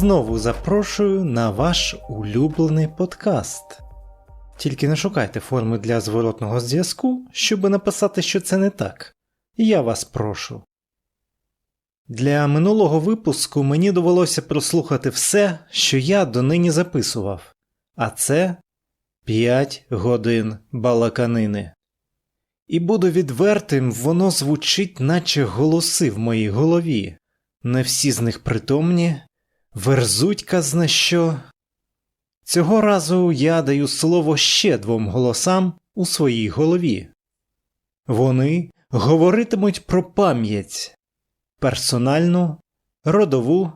Знову запрошую на ваш улюблений подкаст. Тільки не шукайте форми для зворотного зв'язку, щоби написати, що це не так. Я вас прошу. Для минулого випуску мені довелося прослухати все, що я донині записував, а це 5 годин балаканини. І буду відвертим, воно звучить, наче голоси в моїй голові. Не всі з них притомні, верзуть казна що. Цього разу я даю слово ще двом голосам у своїй голові. Вони говоритимуть про пам'ять персональну, родову,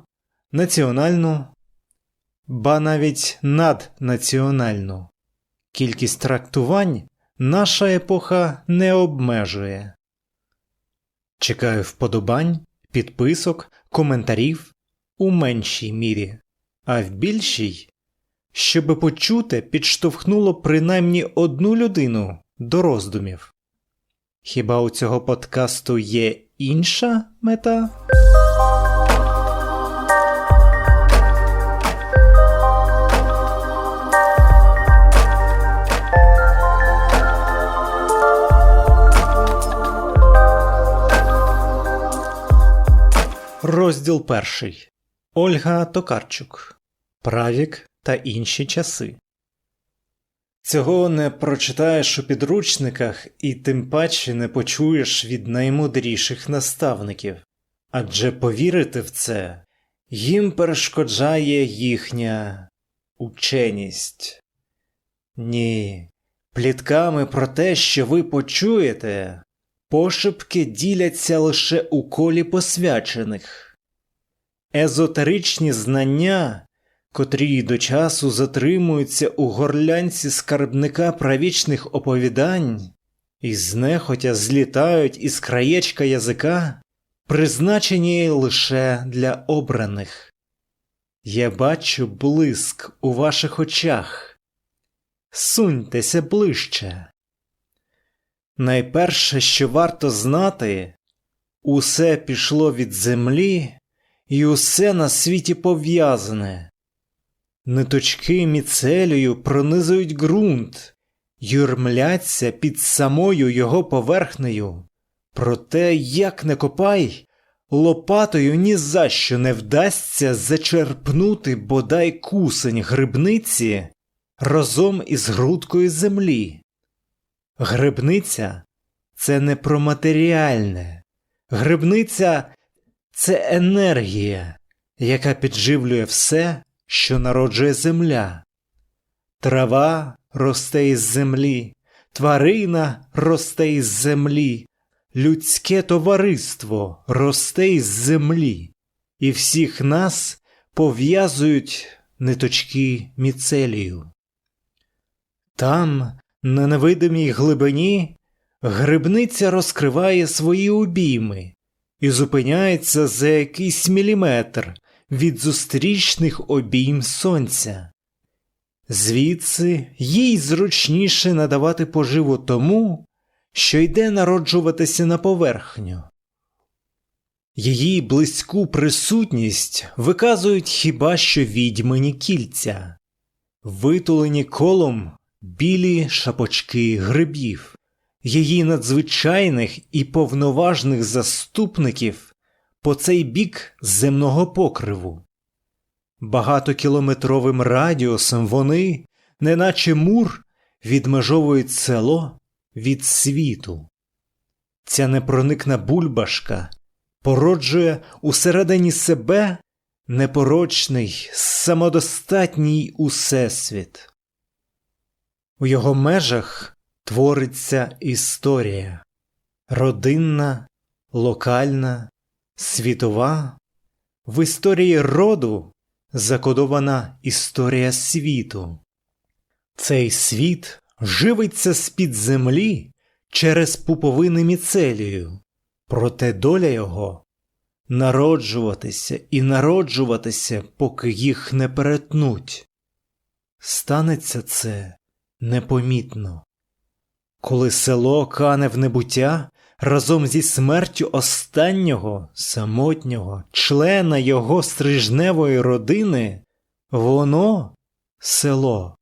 національну, ба навіть наднаціональну. Кількість трактувань наша епоха не обмежує. Чекаю вподобань, підписок, коментарів у меншій мірі, а в більшій, щоби почуте, підштовхнуло принаймні одну людину до роздумів. Хіба у цього подкасту є інша мета? Розділ перший Ольга Токарчук Правік та інші часи. Цього не прочитаєш у підручниках і тим паче не почуєш від наймудріших наставників, адже повірити в це їм перешкоджає їхня ученість. Ні, плітками про те, що ви почуєте, пошепки діляться лише у колі посвячених. Езотеричні знання котрі до часу затримуються у горлянці скарбника правічних оповідань, і знехотя злітають із краєчка язика, призначені лише для обраних. Я бачу блиск у ваших очах. Суньтеся ближче. Найперше, що варто знати, усе пішло від землі, і усе на світі пов'язане. Ниточки міцелію пронизують ґрунт, юрмляться під самою його поверхнею. Проте, як не копай, лопатою ні за що не вдасться зачерпнути бодай кусень грибниці разом із грудкою землі. Грибниця це не про матеріальне, грибниця це енергія, яка підживлює все що народжує земля. Трава росте із землі, тварина росте із землі, людське товариство росте із землі, і всіх нас пов'язують ниточки міцелію. Там, на невидимій глибині, грибниця розкриває свої обійми і зупиняється за якийсь міліметр від зустрічних обійм сонця. Звідси їй зручніше надавати поживу тому, що йде народжуватися на поверхню. Її близьку присутність виказують хіба що відьмані кільця, витулені колом білі шапочки грибів, її надзвичайних і повноважних заступників по цей бік земного покриву. Багатокілометровим радіусом вони, неначе мур, відмежовують село від світу. Ця непроникна бульбашка породжує усередині себе непорочний, самодостатній усесвіт. У його межах твориться історія родинна, локальна, Світова в історії роду закодована історія світу. Цей світ живиться з-під землі через пуповини міцелію, проте доля його народжуватися і народжуватися, поки їх не перетнуть. Станеться це непомітно. Коли село кане в небуття, разом зі смертю останнього самотнього члена його стрижневої родини, воно, село,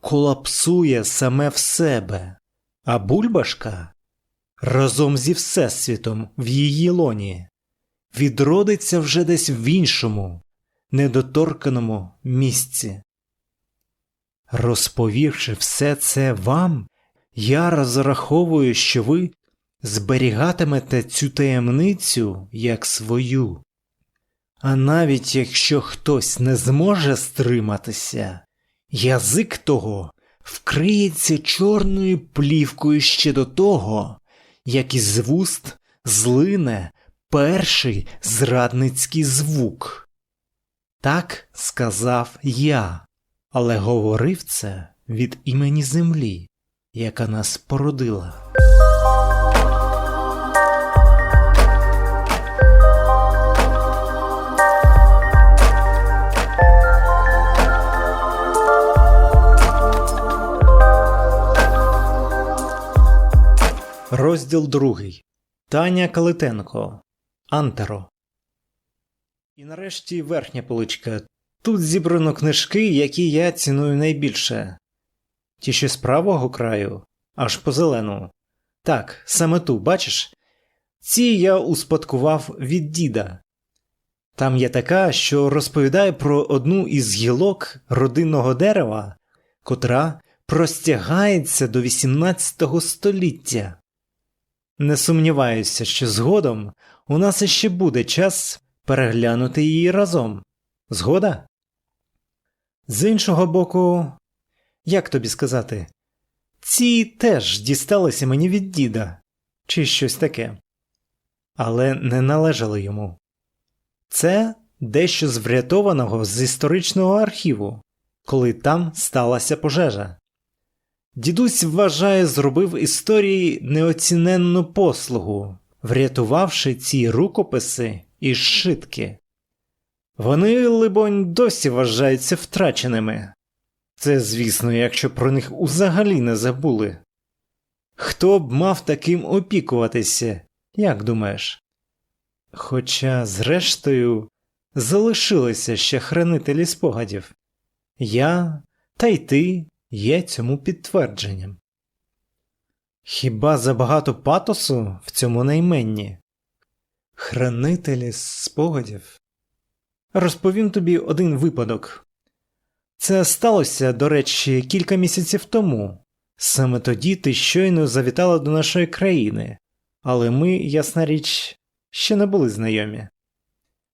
колапсує саме в себе, а бульбашка разом зі Всесвітом в її лоні відродиться вже десь в іншому, недоторканому місці. Розповівши все це вам, я розраховую, що ви зберігатимете цю таємницю як свою. А навіть якщо хтось не зможе стриматися, язик того вкриється чорною плівкою ще до того, як із вуст злине перший зрадницький звук. Так сказав я, але говорив це від імені землі, яка нас породила. Розділ другий. Таня Калитенко. Антеро. І нарешті верхня поличка. Тут зібрано книжки, які я ціную найбільше. Ті, що з правого краю, аж по зелену. Так, саме ту, бачиш? Ці я успадкував від діда. Там є така, що розповідає про одну із гілок родинного дерева, котра простягається до 18 століття. Не сумніваюся, що згодом у нас іще буде час переглянути її разом. Згода? З іншого боку, як тобі сказати, ці теж дісталися мені від діда, чи щось таке, але не належали йому. Це дещо з врятованого з історичного архіву, коли там сталася пожежа. Дідусь вважає, зробив історії неоціненну послугу, врятувавши ці рукописи і шитки. Вони, либонь, досі вважаються втраченими. Це, звісно, якщо про них узагалі не забули. Хто б мав таким опікуватися, як думаєш? Хоча, зрештою, залишилися ще хранителі спогадів я та й ти є цьому підтвердженням. Хіба забагато патосу в цьому найменні? Хранителі спогадів. Розповім тобі один випадок. Це сталося, до речі, кілька місяців тому. Саме тоді ти щойно завітала до нашої країни, але ми, ясна річ, ще не були знайомі.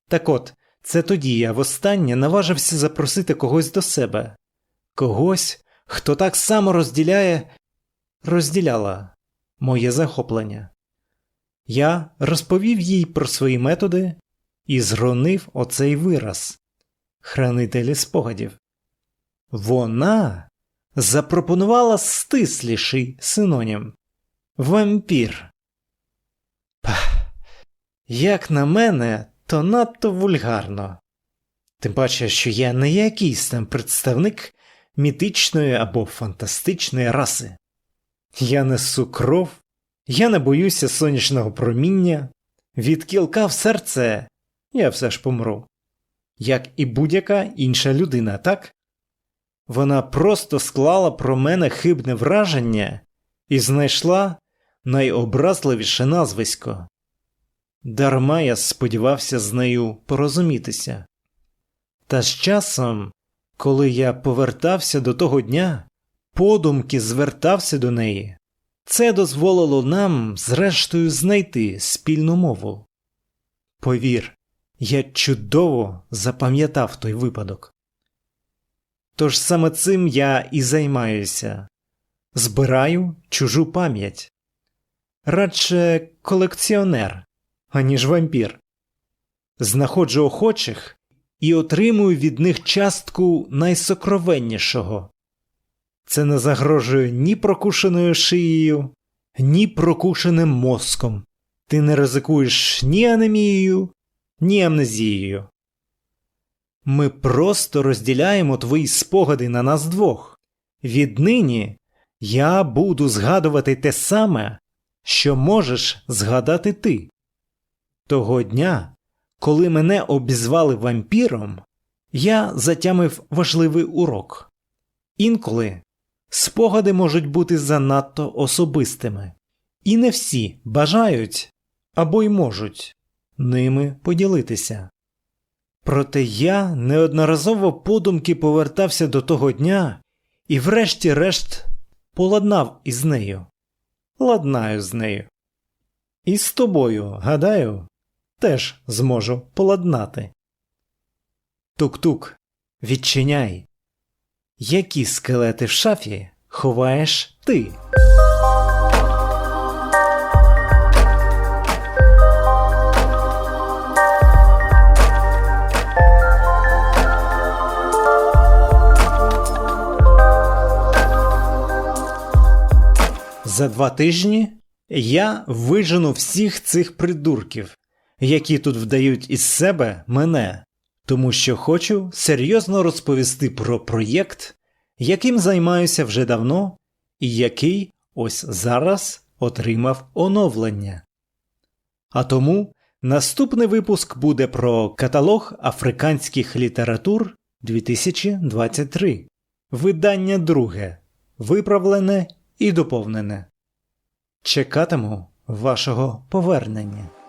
Так от, це тоді я востаннє наважився запросити когось до себе, когось, хто так само розділяє, розділяла моє захоплення. Я розповів їй про свої методи і зронив оцей вираз хранителі спогадів. Вона запропонувала стисліший синонім вампір. Пах, як на мене, то надто вульгарно. Тим паче, що я не якийсь там представник мітичної або фантастичної раси. Я несу кров, я не боюся сонячного проміння, від кілка в серце я все ж помру, як і будь-яка інша людина, так? Вона просто склала про мене хибне враження і знайшла найобразливіше назвисько. Дарма я сподівався з нею порозумітися. Та з часом, коли я повертався до того дня, подумки звертався до неї, це дозволило нам, зрештою, знайти спільну мову. Повір, я чудово запам'ятав той випадок. Тож саме цим я і займаюся збираю чужу пам'ять, радше колекціонер, аніж вампір, знаходжу охочих і отримую від них частку найсокровеннішого. Це не загрожує ні прокушеною шиєю, ні прокушеним мозком. Ти не ризикуєш ні анемією, ні амнезією. Ми просто розділяємо твої спогади на нас двох. Віднині я буду згадувати те саме, що можеш згадати ти. Того дня, коли мене обізвали вампіром, я затямив важливий урок. Інколи спогади можуть бути занадто особистими, і не всі бажають або й можуть ними поділитися. Проте я неодноразово подумки повертався до того дня і, врешті-решт, поладнав із нею. Ладнаю з нею. І з тобою, гадаю, теж зможу поладнати. Тук-тук, відчиняй. Які скелети в шафі ховаєш ти? За два тижні я вижену всіх цих придурків, які тут вдають із себе мене, тому що хочу серйозно розповісти про проєкт, яким займаюся вже давно, і який ось зараз отримав оновлення. А тому наступний випуск буде про каталог африканських літератур 2023, видання друге, виправлене і доповнене. Чекатиму вашого повернення.